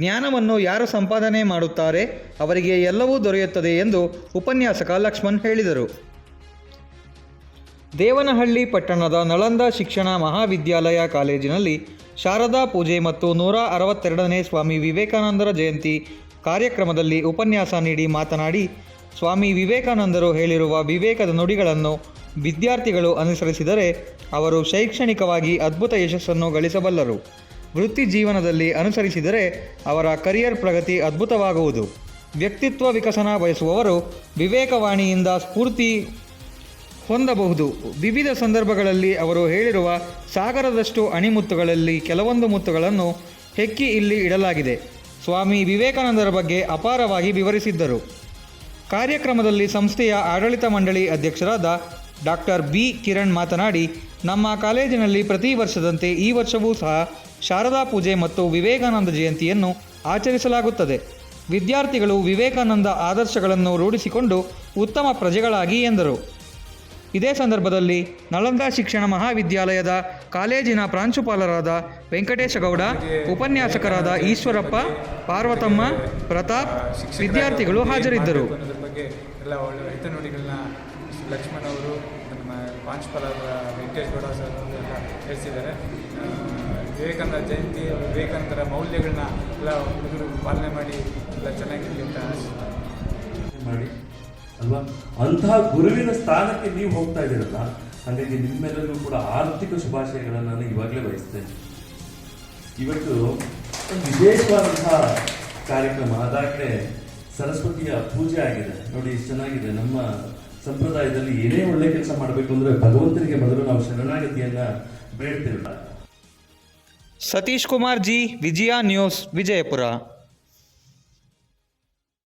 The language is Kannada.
ಜ್ಞಾನವನ್ನು ಯಾರು ಸಂಪಾದನೆ ಮಾಡುತ್ತಾರೆ, ಅವರಿಗೆ ಎಲ್ಲವೂ ದೊರೆಯುತ್ತದೆ ಎಂದು ಉಪನ್ಯಾಸಕ ಲಕ್ಷ್ಮಣ್ ಹೇಳಿದರು. ದೇವನಹಳ್ಳಿ ಪಟ್ಟಣದ ನಳಂದ ಶಿಕ್ಷಣ ಮಹಾವಿದ್ಯಾಲಯ ಕಾಲೇಜಿನಲ್ಲಿ ಶಾರದಾ ಪೂಜೆ ಮತ್ತು ನೂರ ಅರವತ್ತೆರಡನೇ ಸ್ವಾಮಿ ವಿವೇಕಾನಂದರ ಜಯಂತಿ ಕಾರ್ಯಕ್ರಮದಲ್ಲಿ ಉಪನ್ಯಾಸ ನೀಡಿ ಮಾತನಾಡಿ, ಸ್ವಾಮಿ ವಿವೇಕಾನಂದರು ಹೇಳಿರುವ ವಿವೇಕದ ನುಡಿಗಳನ್ನು ವಿದ್ಯಾರ್ಥಿಗಳು ಅನುಸರಿಸಿದರೆ ಅವರು ಶೈಕ್ಷಣಿಕವಾಗಿ ಅದ್ಭುತ ಯಶಸ್ಸನ್ನು ಗಳಿಸಬಲ್ಲರು. ವೃತ್ತಿ ಜೀವನದಲ್ಲಿ ಅನುಸರಿಸಿದರೆ ಅವರ ಕರಿಯರ್ ಪ್ರಗತಿ ಅದ್ಭುತವಾಗುವುದು. ವ್ಯಕ್ತಿತ್ವ ವಿಕಸನ ಬಯಸುವವರು ವಿವೇಕವಾಣಿಯಿಂದ ಸ್ಫೂರ್ತಿ ಹೊಂದಬಹುದು. ವಿವಿಧ ಸಂದರ್ಭಗಳಲ್ಲಿ ಅವರು ಹೇಳಿರುವ ಸಾಗರದಷ್ಟು ಅಣಿಮುತ್ತುಗಳಲ್ಲಿ ಕೆಲವೊಂದು ಮುತ್ತುಗಳನ್ನು ಹೆಕ್ಕಿ ಇಲ್ಲಿ ಇಡಲಾಗಿದೆ. ಸ್ವಾಮಿ ವಿವೇಕಾನಂದರ ಬಗ್ಗೆ ಅಪಾರವಾಗಿ ವಿವರಿಸಿದ್ದರು. ಕಾರ್ಯಕ್ರಮದಲ್ಲಿ ಸಂಸ್ಥೆಯ ಆಡಳಿತ ಮಂಡಳಿ ಅಧ್ಯಕ್ಷರಾದ ಡಾಕ್ಟರ್ ಬಿ ಕಿರಣ್ ಮಾತನಾಡಿ, ನಮ್ಮ ಕಾಲೇಜಿನಲ್ಲಿ ಪ್ರತಿ ವರ್ಷದಂತೆ ಈ ವರ್ಷವೂ ಸಹ ಶಾರದಾ ಪೂಜೆ ಮತ್ತು ವಿವೇಕಾನಂದ ಜಯಂತಿಯನ್ನು ಆಚರಿಸಲಾಗುತ್ತದೆ. ವಿದ್ಯಾರ್ಥಿಗಳು ವಿವೇಕಾನಂದ ಆದರ್ಶಗಳನ್ನು ರೂಢಿಸಿಕೊಂಡು ಉತ್ತಮ ಪ್ರಜೆಗಳಾಗಿ ಎಂದರು. ಇದೇ ಸಂದರ್ಭದಲ್ಲಿ ನಳಂದ ಶಿಕ್ಷಣ ಮಹಾವಿದ್ಯಾಲಯದ ಕಾಲೇಜಿನ ಪ್ರಾಂಶುಪಾಲರಾದ ವೆಂಕಟೇಶಗೌಡ, ಉಪನ್ಯಾಸಕರಾದ ಈಶ್ವರಪ್ಪ, ಪಾರ್ವತಮ್ಮ, ಪ್ರತಾಪ್ ವಿದ್ಯಾರ್ಥಿಗಳು ಹಾಜರಿದ್ದರು. ಲಕ್ಷ್ಮಣ್ ಅವರು ನಮ್ಮ ಪ್ರಾಂಶುಪಾಲರ ವೆಂಕಟೇಶ್ ಗೌಡ ಸರ್ ಎಲ್ಲ ತಿಳಿಸಿದ್ದಾರೆ ವಿವೇಕಾನಂದ ಜಯಂತಿ, ವಿವೇಕಾನಂದರ ಮೌಲ್ಯಗಳನ್ನ ಎಲ್ಲ ಹುಡುಗರು ಪಾಲನೆ ಮಾಡಿ ಎಲ್ಲ ಚೆನ್ನಾಗಿರಲಿ ಅಂತ ಮಾಡಿ. ಅಲ್ವಾ? ಅಂತಹ ಗುರುವಿನ ಸ್ಥಾನಕ್ಕೆ ನೀವು ಹೋಗ್ತಾ ಇದ್ದೀರಲ್ಲ, ಹಾಗಾಗಿ ನಿಮ್ಮೆಲ್ಲರಿಗೂ ಕೂಡ ಆರ್ಥಿಕ ಶುಭಾಶಯಗಳನ್ನು ನಾನು ಇವಾಗಲೇ ಬಯಸ್ತೇನೆ. ಇವತ್ತು ವಿಶೇಷವಾದಂತಹ ಕಾರ್ಯಕ್ರಮ, ಅದಾಗಲೇ ಸರಸ್ವತಿಯ ಪೂಜೆ ಆಗಿದೆ. ನೋಡಿ ಚೆನ್ನಾಗಿದೆ. ನಮ್ಮ ಸಂಪ್ರದಾಯದಲ್ಲಿ ಏನೇ ಒಳ್ಳೆ ಕೆಲಸ ಮಾಡಬೇಕು ಅಂದ್ರೆ ಭಗವಂತನಿಗೆ ಮೊದಲು ನಾವು ಶರಣಾಗತಿಯನ್ನ ಬೇಡ್ತಿರಲ್ಲ. ಸತೀಶ್ ಕುಮಾರ್ ಜಿ, ವಿಜಯ ನ್ಯೂಸ್, ವಿಜಯಪುರ.